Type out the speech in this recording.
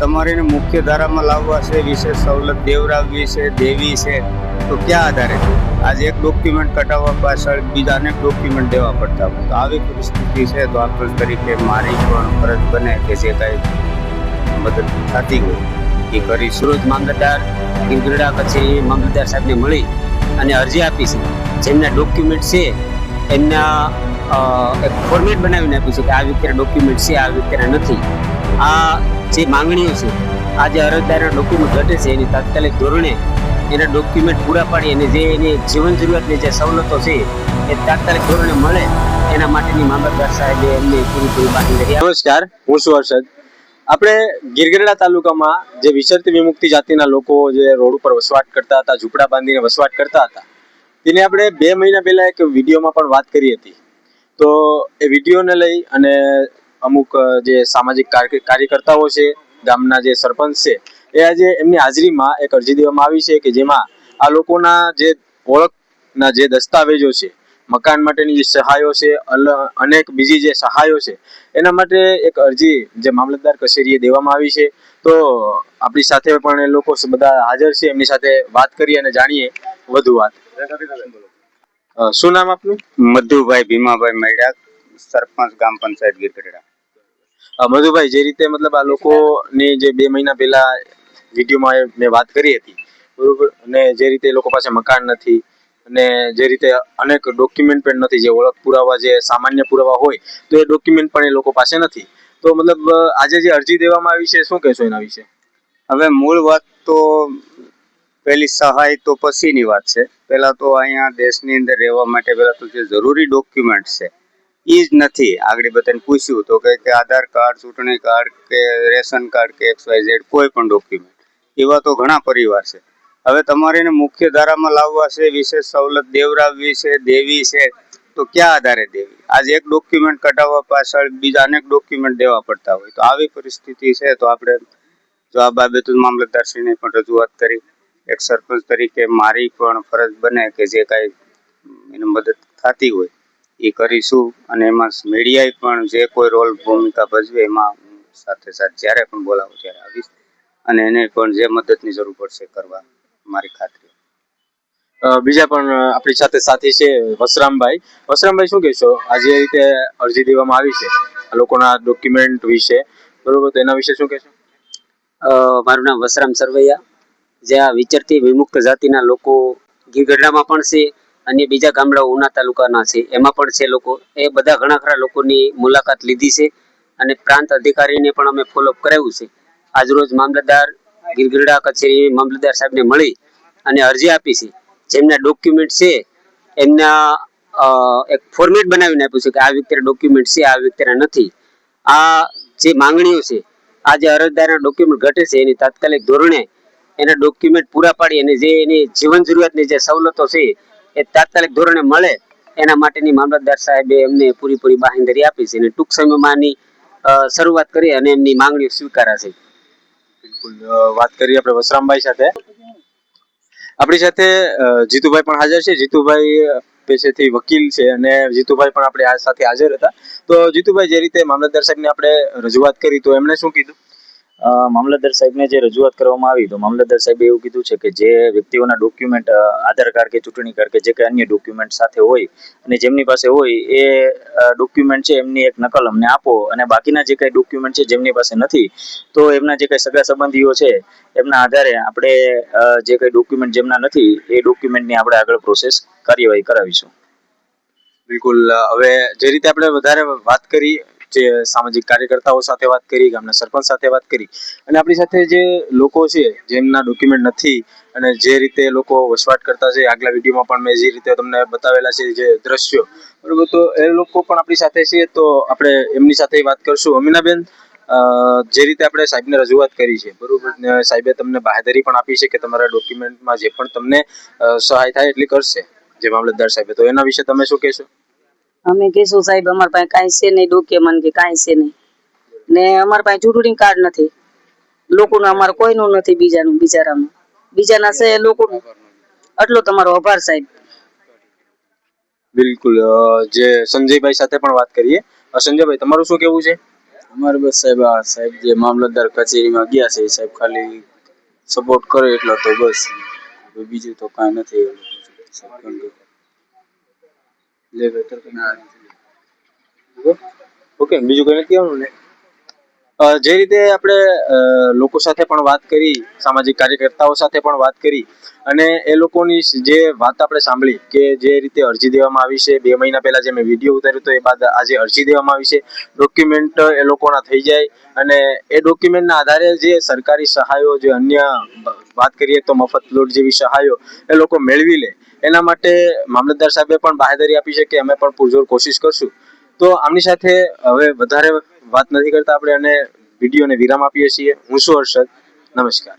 તમારીને મુખ્ય ધારામાં લાવવા છે, વિશેષ સવલત દેવરાવવી છે, દેવી છે, તો ક્યાં આધારે? આજે એક ડોક્યુમેન્ટ કટાવવા પાછળ બીજા અનેક ડોક્યુમેન્ટ દેવા પડતા હોય. તો આવી પરિસ્થિતિ છે, તો આપણ તરીકે મારી પણ ફરજ બને કે જે કાંઈ મદદ થતી હોય, એ કરી સુરત મામલતદાર ઇન્દ્રડા પછી મામલતદાર સાહેબને મળી અને અરજી આપી જેમના ડોક્યુમેન્ટ છે, એમના એક ફોર્મેટ બનાવીને આપ્યું કે આ વ્યક્તિના ડોક્યુમેન્ટ છે, આ વ્યક્તિના નથી. આ જે માંગણીઓ છે આ જે અરજદારના ડોક્યુમેન્ટ ઘટે છે, એની તાત્કાલિક ધોરણે એના ડોક્યુમેન્ટ પૂરા પાડી અને જે એની જીવન જરૂરિયાતની જે સવલતો છે, એ તાત્કાલિક ધોરણે મળે, એના માટેની મામલતદાર સાહેબે એમને પૂરી પૂરી કરી નમસ્કાર, હું છું હર્ષદ. આપણે ગીરગઢડા તાલુકામાં જે વિચરતી વિમુક્તિ જાતિના લોકો જે રોડ ઉપર વસવાટ કરતા હતા, ઝૂંપડા બાંધીને વસવાટ કરતા હતા, તેને આપણે બે મહિના પહેલા એક વિડીયોમાં પણ વાત કરી હતી. તો એ વિડીયોને લઈ અને અમુક જે સામાજિક કાર્ય- કાર્યકર્તાઓ છે, ગામના જે સરપંચ છે, એ આજે એમની હાજરીમાં એક અરજી દેવામાં આવી છે કે જેમાં આ લોકોના જે ઓળખના જે દસ્તાવેજો છે, મકાન માટેની જે સહાયો છે અનેક બીજી જે સહાયો છે, એના માટે એક અરજી જે મામલતદાર કચેરીએ દેવામાં આવી છે. તો આપણી સાથે પણ એ લોકો બધા હાજર છે, એમની સાથે વાત કરીએ અને જાણીએ વધુ વાત. શું નામ આપનું? મધુભાઈ ભીમાભાઈ મૈડા સરપંચ, ગામ પંચાયત ગીરગઢડા મધુભાઈ, જે રીતે મતલબ આ લોકોની જે બે મહિના પહેલા વિડીયોમાં મેં વાત કરી હતી, બરોબર? અને જે રીતે એ લોકો પાસે મકાન નથી, અને જે રીતે અનેક ડોક્યુમેન્ટ પણ નથી, જે ઓળખ પુરાવા, જે સામાન્ય પુરાવા હોય, તો એ ડોક્યુમેન્ટ પણ એ લોકો પાસે નથી. તો મતલબ આજે જે અરજી દેવામાં આવી છે, શું કહેશો એના વિશે? હવે મૂળ વાત તો પેલી સહાય તો પછીની વાત છે. પહેલા તો અહીંયા દેશની અંદર રહેવા માટે પહેલા તો જે જરૂરી ડોક્યુમેન્ટ છે એ જ નથી. આગળ બધાને પૂછ્યું તો કે આધાર કાર્ડ, ચૂંટણી કાર્ડ કે રેશન કાર્ડ કે એક્સ વાય ઝેડ કોઈ પણ ડોક્યુમેન્ટ એવા તો ઘણા પરિવાર છે. હવે તમારે એને મુખ્ય ધારામાં લાવવા છે, વિશેષ સવલત દેવરાવવી છે, દેવી છે, તો ક્યાં આધારે દેવી? આજે એક ડોક્યુમેન્ટ કટાવવા પાછળ બીજા અનેક ડોક્યુમેન્ટ દેવા પડતા હોય. તો આવી પરિસ્થિતિ છે તો આપણે જો આ બાબતે મામલતદારશ્રીને પણ રજૂઆત કરી. એક સરપંચ તરીકે મારી પણ ફરજ બને કે જે કાંઈ એને મદદ થતી હોય. એ કરીશું. અને એમાં મીડિયાએ પણ જે કોઈ રોલ ભૂમિકા ભજવે એમાં હું સાથે સાથે જ્યારે પણ બોલાવું ત્યારે આવીશ. અને એને પણ જે મદદની જરૂર પડશે કરવા મારી ખાતરી. બીજા પણ આપણી સાથે સાથી છે વસરામભાઈ. વસરામભાઈ શું કહેશો? આજે એ રીતે અરજી દેવામાં આવી છે. આ લોકોના ડોક્યુમેન્ટ વિશે. બરોબર તો એના વિશે શું કહેશો? મારું નામ વસરામ સરવૈયા. જે આ વિચરતી વિમુક્ત જાતિના લોકો ગીરગઢડામાં પણ છે. અન્ય બીજા ગામડા ઉના તાલુકાના છે. એમાં પણ છે લોકો. એ બધા ઘણા ખરા લોકોની મુલાકાત લીધી છે અને પ્રાંત અધિકારીને પણ અમે ફોલોઅપ કરાવ્યું છે. આજરોજ મામલતદાર ગિરગિરડા કચેરી મામલતદાર સાહેબને મળી અને અરજી આપી છે. જેમના ડોક્યુમેન્ટ છે, એમના એક ફોર્મેટ બનાવીને આપ્યું છે કે આ વ્યક્તિના ડોક્યુમેન્ટ છે, આ વ્યક્તિના નથી. આ જે માંગણીઓ છે, આ જે અરજદારના ડોક્યુમેન્ટ ઘટે છે, એની તાત્કાલિક ધોરણે એના ડોક્યુમેન્ટ પૂરા પાડી અને જે એની જીવન જરૂરિયાતની જે સવલતો છે એ તાત્કાલિક ધોરણે મળે, એના માટેની મામલતદાર સાહેબે એમને પૂરીપૂરી બાહેંધરી આપી છે અને ટૂંક સમયમાં શરૂઆત કરી અને એમની માંગણીઓ સ્વીકારાશે બિલકુલ વાત કરીએ આપણે વસરામભાઈ સાથે. આપણી સાથે જીતુભાઈ પણ હાજર છે. જીતુભાઈ પેશેથી વકીલ છે અને જીતુભાઈ પણ આપણે આ સાથે હાજર હતા. તો જીતુભાઈ, જે રીતે મામલતદાર સાહેબને આપણે રજૂઆત કરી, તો એમણે શું કીધું? મામલતદાર સાહેબને જે રજૂઆત કરવામાં આવી, તો મામલતદાર સાહેબે એવું કીધું છે કે જે વ્યક્તિઓના ડોક્યુમેન્ટ આધાર કાર્ડ કે ચૂંટણી કાર્ડ કે જે કંઈ અન્ય ડોક્યુમેન્ટ સાથે હોય અને જેમની પાસે હોય એ ડોક્યુમેન્ટ છે એમની એક નકલ અમને આપો અને બાકીના જે કંઈ ડોક્યુમેન્ટ છે જેમની પાસે નથી, તો એમના જે કંઈ સગા સંબંધીઓ છે, એમના આધારે આપણે જે કંઈ ડોક્યુમેન્ટ જેમના નથી, એ ડોક્યુમેન્ટની આપણે આગળ પ્રોસેસ કાર્યવાહી કરાવીશું. બિલકુલ હવે જે રીતે આપણે વધારે વાત કરી જે સામાજિક કાર્યકર્તાઓ સાથે વાત કરી, ગામના સરપંચ સાથે વાત કરી અને આપણી સાથે જે લોકો છે, જેમના ડોક્યુમેન્ટ નથી અને જે રીતે લોકો વસવાટ કરતા છે, આગલા વિડીયોમાં પણ મેં જે રીતે તમને બતાવેલા છે જે દ્રશ્યો, બરોબર? તો એ લોકો પણ આપણી સાથે છે, તો આપણે એમની સાથે વાત કરશું. અમીનાબેન જે રીતે આપણે સાહેબને રજૂઆત કરી છે, બરોબર? ને સાહેબે તમને બાહેધરી પણ આપી છે કે તમારા ડોક્યુમેન્ટમાં જે પણ તમને સહાય થાય એટલી કરશે, જે મામલતદાર સાહેબે. તો એના વિશે તમે શું કહેશો? અમે કહીશું સાહેબ અમારા પાસે કાંઈ છે નહીં ડોક્યુમેન્ટ કે કાંઈ છે નહીં. ને અમારા પાસે ચૂંટણી કાર્ડ નથી. લોકોનું અમારે કોઈનું નથી બીજાનું બિચારાનું બીજાના છે લોકોનું આટલો તમારો આભાર સાહેબ. બિલકુલ જે સંજયભાઈ સાથે પણ વાત કરીએ. સંજયભાઈ તમારું શું કેવું છે? અમારે બસ સાહેબ આ સાહેબ જે મામલતદાર કચેરીમાં ગયા છે સાહેબ ખાલી સપોર્ટ કરે એટલો તો બસ. બીજું તો કાંઈ નથી એવું સાહેબ કેમ કે- લે બેટર કે ના ઓકે, બીજું કઈ નથી આવવાનું જે રીતે આપણે લોકો સાથે પણ વાત કરી, સામાજિક કાર્યકર્તાઓ સાથે પણ વાત કરી, અને એ લોકોની જે વાત આપણે સાંભળી, કે જે રીતે અરજી દેવામાં આવી છે, બે મહિના પહેલા જે મેં વીડિયો ઉતાર્યો તો એ બાદ આજે અરજી દેવામાં આવી છે, ડોક્યુમેન્ટ એ લોકોના થઈ જાય, અને એ ડોક્યુમેન્ટના આધારે જે સરકારી સહાયો, જે અન્ય વાત કરીએ તો મફત પ્લોટ જેવી સહાયો, એ લોકો મેળવી લે. એના માટે મામલતદાર સાહેબે પણ બાહેધરી આપી છે કે અમે પણ પૂરજોર કોશિશ કરશું. તો આમની સાથે હવે વધારે વાત નથી કરતા આપણે અને વિડીયોને વિરામ આપીએ છીએ. હું શું હર્ષદ. નમસ્કાર.